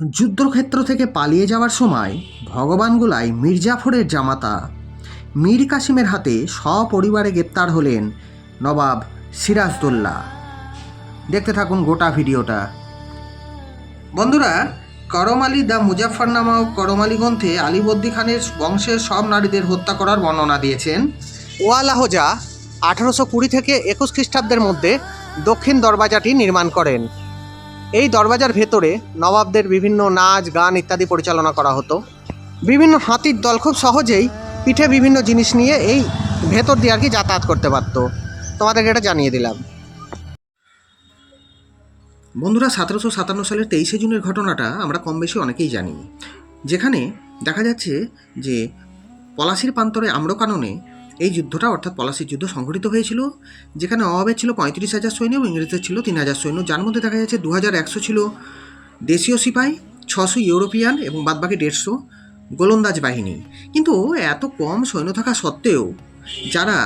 যুদ্ধক্ষেত্র থেকে পালিয়ে যাওয়ার সময় ভগবানগোলায় মির্জাফরের জামাতা। মীর কাসিমের হাতে সপরিবারে গ্রেপ্তার হলেন নবাব সিরাজদৌল্লা দেখতে থাকুন গোটা ভিডিওটা। বন্ধুরা করম আলী দ্য মুজাফর নামক করম আলী গ্রন্থে আলীবর্দী খানের বংশের সব নারীদের হত্যা করার বর্ণনা দিয়েছেন। ওয়ালাহজা আঠারোশো কুড়ি থেকে একুশ খ্রিস্টাব্দের মধ্যে দক্ষিণ দরবাজাটি নির্মাণ করেন। এই দরবাজার ভেতরে নবাবদের বিভিন্ন নাচ, গান ইত্যাদি পরিচালনা করা হতো। বিভিন্ন হাতির দল খুব সহজেই পিঠে বিভিন্ন জিনিস নিয়ে এই ভেতর দিয়ে আর কি যাতায়াত করতে পারতো। তোমাদেরকে এটা জানিয়ে দিলাম। বন্ধুরা, সতেরোশো সাতান্ন সালের তেইশে জুনের ঘটনাটা আমরা কম বেশি অনেকেই জানি। যেখানে দেখা যাচ্ছে যে পলাশির প্রান্তরে আম্রকাননে এই যুদ্ধটা অর্থাৎ পলাশির যুদ্ধ সংঘটিত হয়েছিল, যেখানে অভাবের ছিল পঁয়ত্রিশ হাজার সৈন্য এবং ইংরেজদের ছিল তিন হাজার সৈন্য। যার মধ্যে দেখা যাচ্ছে দু হাজার একশো ছিল দেশীয় সিপাই, ছশো ইউরোপিয়ান এবং বাদবাকি দেড়শো গোলন্দাজ বাহিনী। কিন্তু এত কম সৈন্য থাকা সত্ত্বেও যারা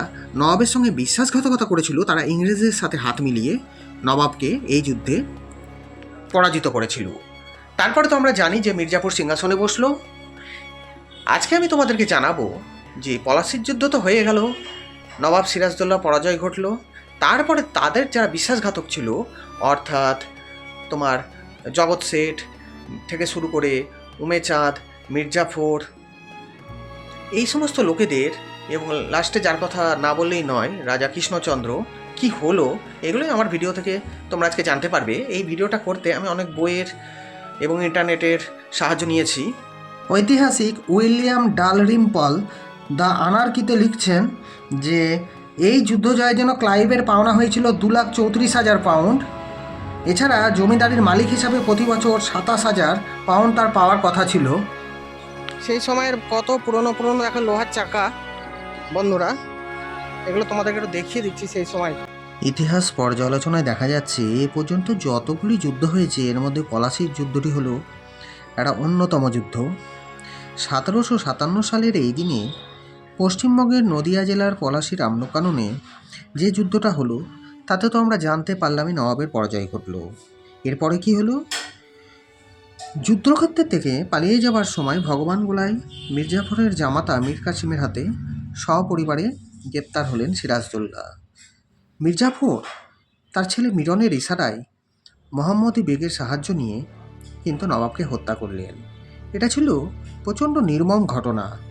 নবাবের সঙ্গে বিশ্বাসঘাতকতা করেছিল, তারা ইংরেজদের সাথে হাত মিলিয়ে নবাবকে এই যুদ্ধে পরাজিত করেছিল। তারপরে তো আমরা জানি যে মির্জাপুর সিংহাসনে বসল। আজকে আমি তোমাদেরকে জানাব যে পলাশির যুদ্ধ তো হয়ে গেল। নবাব সিরাজদৌল্লা পরাজয় ঘটলো। তারপরে তাদের যারা বিশ্বাসঘাতক ছিল, অর্থাৎ তোমার জগৎ শেঠ থেকে শুরু করে উমেচাঁদ মির্জাফর, এই সমস্ত লোকেদের এবং লাস্টে যার কথা না বললেই নয়, রাজা কৃষ্ণচন্দ্র, কি হলো, এগুলোই আমার ভিডিও থেকে তোমরা আজকে জানতে পারবে। এই ভিডিওটা করতে আমি অনেক বইয়ের এবং ইন্টারনেটের সাহায্য নিয়েছি। ঐতিহাসিক উইলিয়াম ডালরিম্পল দ্য আনার্কিতে লিখছেন যে এই যুদ্ধ জয়ের জন্য ক্লাইভের পাওনা হয়েছিল দু লাখ চৌত্রিশ হাজার পাউন্ড। এছাড়া জমিদারির মালিক হিসাবে প্রতি বছর সাতাশ হাজার পাউন্ড তার পাওয়ার কথা ছিল। সেই সময়ের কত পুরনো পুরনো এখন লোহার চাকা? বন্ধুরা এগুলো তোমাদেরকে একটু দেখিয়ে দিচ্ছি সেই সময়। ইতিহাস পর্যালোচনায় দেখা যাচ্ছে এ পর্যন্ত যতগুলি যুদ্ধ হয়েছে এর মধ্যে পলাশির যুদ্ধটি হলো একটা অন্যতম যুদ্ধ। সতেরোশো সাতান্ন সালের এই দিনে পশ্চিমবঙ্গের নদিয়া জেলার পলাশির আম্নকাননে যে যুদ্ধটা হলো, তাতে তো আমরা জানতে পারলামই নবাবের পরাজয় ঘটল। এরপরে কি হলো? যুদ্ধক্ষেত্রের থেকে পালিয়ে যাবার সময় ভগবান গোলাই, মির্জাফরের জামাতা মীর কাসিমের হাতে সপরিবারে গ্রেপ্তার হলেন সিরাজদৌল্লা। মির্জাফর তার ছেলে মিরনের ইশারায় মোহাম্মদী বেগের সাহায্য নিয়ে কিন্তু নবাবকে হত্যা করলেন। এটা ছিল প্রচণ্ড নির্মম ঘটনা।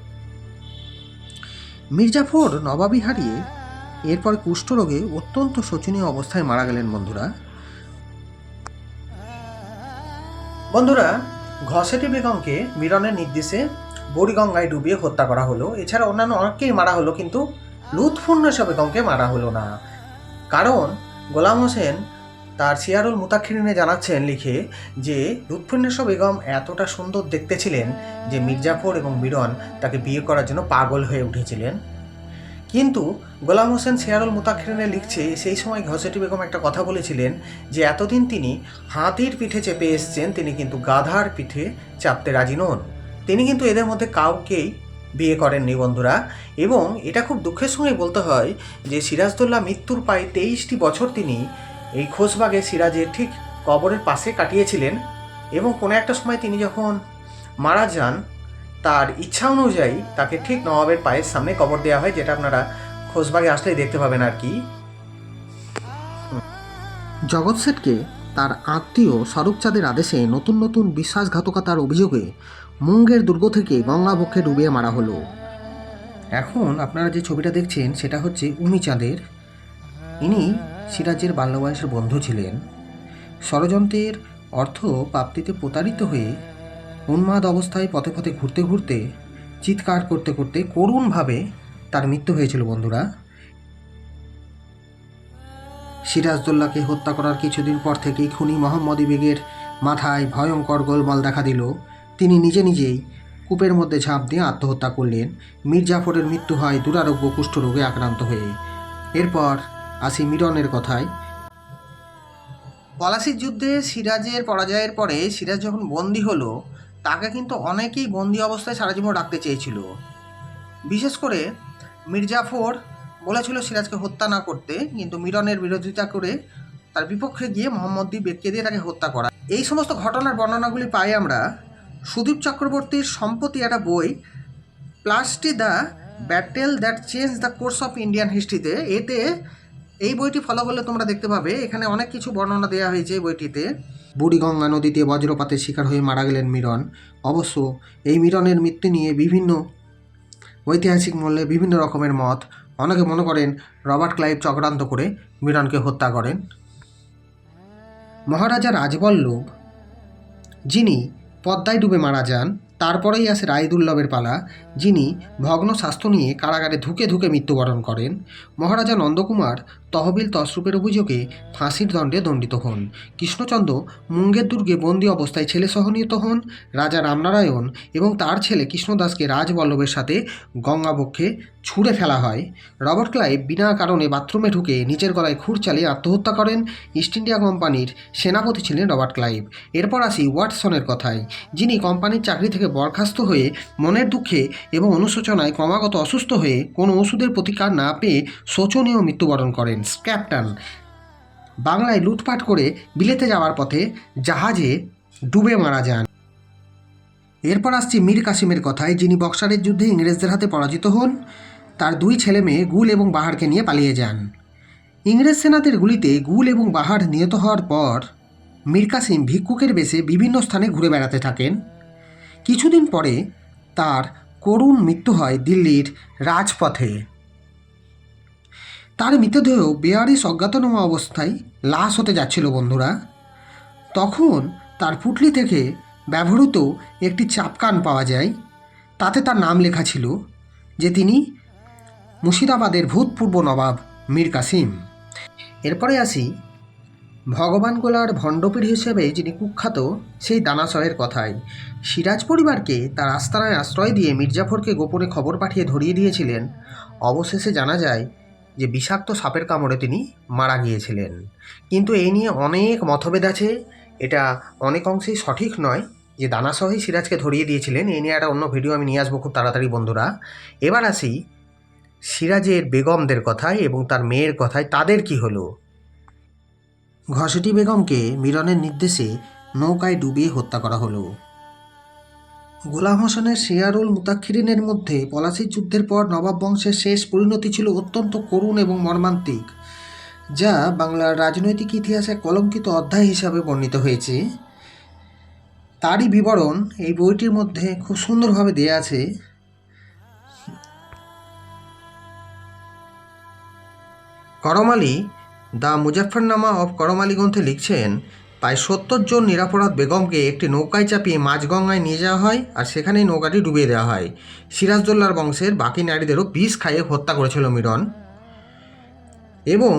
মির্জাফর নবাবি হারিয়ে এরপর কুষ্ঠরোগে অত্যন্ত শোচনীয় অবস্থায় মারা গেলেন বন্ধুরা। বন্ধুরা ঘসেটি বেগমকে মিরনের নির্দেশে বড়িগঙ্গায় ডুবিয়ে হত্যা করা হলো। এছাড়া অন্যান্য অনেককেই মারা হলো, কিন্তু লুৎফুন্নেসা বেগমকে মারা হলো না। কারণ গোলাম হোসেন তার সিয়ারুল মুতাক্ষিরিনে জানাচ্ছেন লিখে যে লুৎফুন্নেসা বেগম এতটা সুন্দর দেখতে ছিলেন যে মির্জাফর এবং মিরন তাকে বিয়ে করার জন্য পাগল হয়ে উঠেছিলেন। কিন্তু গোলাম হোসেন সিয়ারুল মুতাক্ষিরিনে লিখছে, সেই সময় ঘসেটি বেগম একটা কথা বলেছিলেন যে, এতদিন তিনি হাতির পিঠে চেপে এসছেন, তিনি কিন্তু গাধার পিঠে চাপতে রাজি নন। তিনি কিন্তু এদের মধ্যে কাউকেই বিয়ে করেননি, বন্ধুরা। এবং এটা খুব দুঃখের সঙ্গে বলতে হয় যে, সিরাজদৌল্লা মৃত্যুর প্রায় তেইশটি বছর তিনি এই খোসবাগে সিরাজের ঠিক কবরের পাশে কাটিয়েছিলেন এবং কোনো একটা সময় তিনি যখন মারা যান, তার ইচ্ছা অনুযায়ী তাকে ঠিক নবাবের পায়ের সামনে কবর দেওয়া হয়, যেটা আপনারা খোসবাগে আসলেই দেখতে পাবেন আর কি। জগৎ শেঠকে তার আত্মীয় স্বরূপচাঁদের আদেশে নতুন নতুন বিশ্বাসঘাতকতার অভিযোগে মুঙ্গের দুর্গ থেকে গঙ্গাবক্ষে ডুবিয়ে মারা হলো। এখন আপনারা যে ছবিটা দেখছেন, সেটা হচ্ছে উমিচাঁদের ইনি সিরাজের বাল্যবয়সের বন্ধু ছিলেন। ষড়যন্ত্রের অর্থ প্রাপ্তিতে প্রতারিত হয়ে উন্মাদ অবস্থায় পথে পথে ঘুরতে ঘুরতে, চিৎকার করতে করতে করুণভাবে তার মৃত্যু হয়েছিল বন্ধুরা। সিরাজদৌল্লাকে হত্যা করার কিছুদিন পর থেকেই খুনি মোহাম্মদ বেগের মাথায় ভয়ঙ্কর গোলমাল দেখা দিল। তিনি নিজে নিজেই কূপের মধ্যে ঝাঁপ দিয়ে আত্মহত্যা করলেন। মীর জাফরের মৃত্যু হয় দুরারোগ্য কুষ্ঠরোগে আক্রান্ত হয়ে। এরপর আসি মিরনের কথায়। পলাশির যুদ্ধে সিরাজের পরাজয়ের পরে সিরাজ যখন বন্দী হলো, তাকে কিন্তু অনেকেই বন্দি অবস্থায় সারা জীবন রাখতে চেয়েছিল। বিশেষ করে মির্জাফর বলেছিল সিরাজকে হত্যা না করতে, কিন্তু মিরনের বিরোধিতা করে তার বিপক্ষে গিয়ে মোহাম্মদ বেগকে দিয়ে তাকে হত্যা করা। এই সমস্ত ঘটনার বর্ণনাগুলি পাই আমরা সুদীপ চক্রবর্তীর সম্পত্তি একটা বই Plassey the battle that change the course of Indian হিস্ট্রিতে। এতে এই বইটি ফলো করলে তোমরা দেখতে পাবে। এখানে অনেক কিছু বর্ণনা দেওয়া হয়েছে এই বইটিতে। বুড়িগঙ্গা নদীতে বজ্রপাতের শিকার হয়ে মারা গেলেন মিরন। অবশ্য এই মিরনের মৃত্যু নিয়ে বিভিন্ন ঐতিহাসিক মূল্যে বিভিন্ন রকমের মত। অনেকে মনে করেন রবার্ট ক্লাইভ চক্রান্ত করে মিরনকে হত্যা করেন। মহারাজা রাজবল্লভ, যিনি পদ্মায় ডুবে মারা যান, তারপরেই আসে রায়দুল্লভের পালা, যিনি ভগ্ন স্বাস্থ্য নিয়ে কারাগারে ধুকে ধুকে মৃত্যুবরণ করেন। মহারাজা নন্দকুমার তহবিল তসরূপের অভিযোগে ফাঁসির দণ্ডে দণ্ডিত হন। কৃষ্ণচন্দ্র মুঙ্গের দুর্গে বন্দি অবস্থায় ছেলে সহনীয়ত হন। রাজা রামনারায়ণ এবং তার ছেলে কৃষ্ণদাসকে রাজবল্লভের সাথে গঙ্গাবক্ষে ছুঁড়ে ফেলা হয়। রবার্ট ক্লাইভ বিনা কারণে বাথরুমে ঢুকে নিজের গলায় খুর চালিয়ে আত্মহত্যা করেন। ইস্ট ইন্ডিয়া কোম্পানির সেনাপতি ছিলেন রবার্ট ক্লাইভ। এরপর আসি ওয়াটসনের কথায়, যিনি কোম্পানির চাকরি থেকে বরখাস্ত হয়ে মনের দুঃখে এবং অনুশোচনায় ক্রমাগত অসুস্থ হয়ে কোনো ওষুধের প্রতিকার না পেয়ে শোচনীয় মৃত্যুবরণ করেন। স্ক্যাপটান বাংলায় লুটপাট করে বিলেতে যাওয়ার পথে জাহাজে ডুবে মারা যান। এরপর আসছি মীর কাসিমের কথায়, যিনি বক্সারের যুদ্ধে ইংরেজদের হাতে পরাজিত হন। তার দুই ছেলে মেয়ে গুল এবং বাহারকে নিয়ে পালিয়ে যান। ইংরেজ সেনাদের গুলিতে গুল এবং বাহার নিহত হওয়ার পর মীর কাসিম ভিক্ষুকের বেশে বিভিন্ন স্থানে ঘুরে বেড়াতে থাকেন। কিছুদিন পরে তার করুণ মৃত্যু হয় দিল্লির রাজপথে। তার মৃতদেহ বেয়ারিস অজ্ঞাতনামা অবস্থায় লাশ হতে যাচ্ছিল বন্ধুরা। তখন তার পুটলি থেকে ব্যবহৃত একটি চাপকান পাওয়া যায়। তাতে তার নাম লেখা ছিল, যে তিনি মুর্শিদাবাদের ভূতপূর্ব নবাব মীর কাসিম। এরপরে আসি, ভগবান গোলার ভণ্ডপীর হিসেবে যিনি কুখ্যাত, সেই দানাশয়ের কথায়। সিরাজ পরিবারকে তার আস্তানায় আশ্রয় দিয়ে মির্জাফরকে গোপনে খবর পাঠিয়ে ধরিয়ে দিয়েছিলেন। অবশেষে জানা যায় যে বিষাক্ত সাপের কামড়ে তিনি মারা গিয়েছিলেন। কিন্তু এই নিয়ে অনেক মতভেদ আছে। এটা অনেক অংশেই সঠিক নয় যে দানাসহই সিরাজকে ধরিয়ে দিয়েছিলেন। এই নিয়ে একটা অন্য ভিডিও আমি নিয়ে আসব খুব তাড়াতাড়ি, বন্ধুরা। এবার আসি সিরাজের বেগমদের কথায় এবং তার মেয়ের কথায়। তাদের কি হলো? ঘসেটি বেগমকে মিলনের নির্দেশে নৌকায় ডুবিয়ে হত্যা করা হলো। গোলাম হোসেনের শিয়ারুল মুতাক্ষিরিনের মধ্যে পলাশির যুদ্ধের পর নবাব বংশের শেষ পরিণতি ছিল অত্যন্ত করুণ এবং মর্মান্তিক, যা বাংলার রাজনৈতিক ইতিহাসে কলঙ্কিত অধ্যায় হিসাবে বর্ণিত হয়েছে। তারই বিবরণ এই বইটির মধ্যে খুব সুন্দরভাবে দেয়া আছে। করম আলী দ্য মুজাফরনামা অফ করম গ্রন্থে লিখছেন প্রায় সত্তর জন নিরাপরাধ বেগমকে একটি নৌকায় চাপিয়ে মাঝগঙ্গায় নিয়ে যাওয়া হয় আর সেখানেই নৌকাটি ডুবিয়ে দেওয়া হয়। সিরাজদৌল্লার বংশের বাকি নারীদেরও বিষ খাইয়ে হত্যা করেছিল মিরন। এবং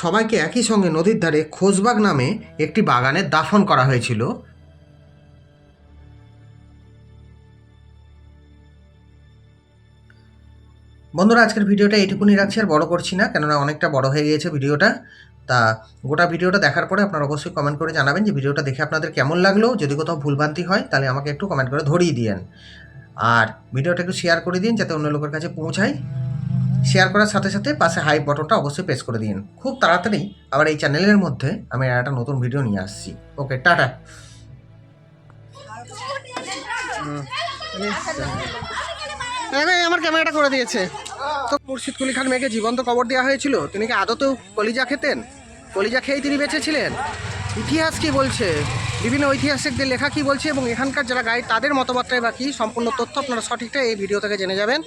সবাইকে একই সঙ্গে নদীর ধারে খোসবাগ নামে একটি বাগানে দাফন করা হয়েছিল। বন্ধুরা, আজকের ভিডিওটা এইটুকুনি রাখছি আর বড় করছি না, কেননা অনেকটা বড় হয়ে গিয়েছে ভিডিওটা। তা গোটা ভিডিওটা দেখার পরে আপনারা অবশ্যই কমেন্ট করে জানাবেন যে ভিডিওটা দেখে আপনাদের কেমন লাগল। যদি কোথাও ভুলভ্রান্তি হয়, তাহলে আমাকে একটু কমেন্ট করে ধরিয়ে দিয়েন। আর ভিডিওটা একটু শেয়ার করে দিন, যাতে অন্য লোকের কাছে পৌঁছায় শেয়ার করার সাথে সাথে পাশে হাই বটনটা অবশ্যই প্রেস করে দিন। খুব তাড়াতাড়ি আবার এই চ্যানেলের মধ্যে আমি একটা নতুন ভিডিও নিয়ে আসছি। Okay tata. আমার ক্যামেরাটা করে দিয়েছে। তো মুর্শিদ কুলি খান মেয়েকে জীবন্ত কবর দেওয়া হয়েছিল, তিনি কি আদতেও কলিজা খেতেন? কলিজা খেয়েই তিনি বেঁচেছিলেন। ইতিহাস কি বলছে? বিভিন্ন ঐতিহাসিকদের লেখা কি বলছে? এবং এখানকার যারা গাইড, তাদের মতবার্তায় বা কি? সম্পূর্ণ তথ্য আপনারা সঠিকটা এই ভিডিও থেকে জেনে যাবেন।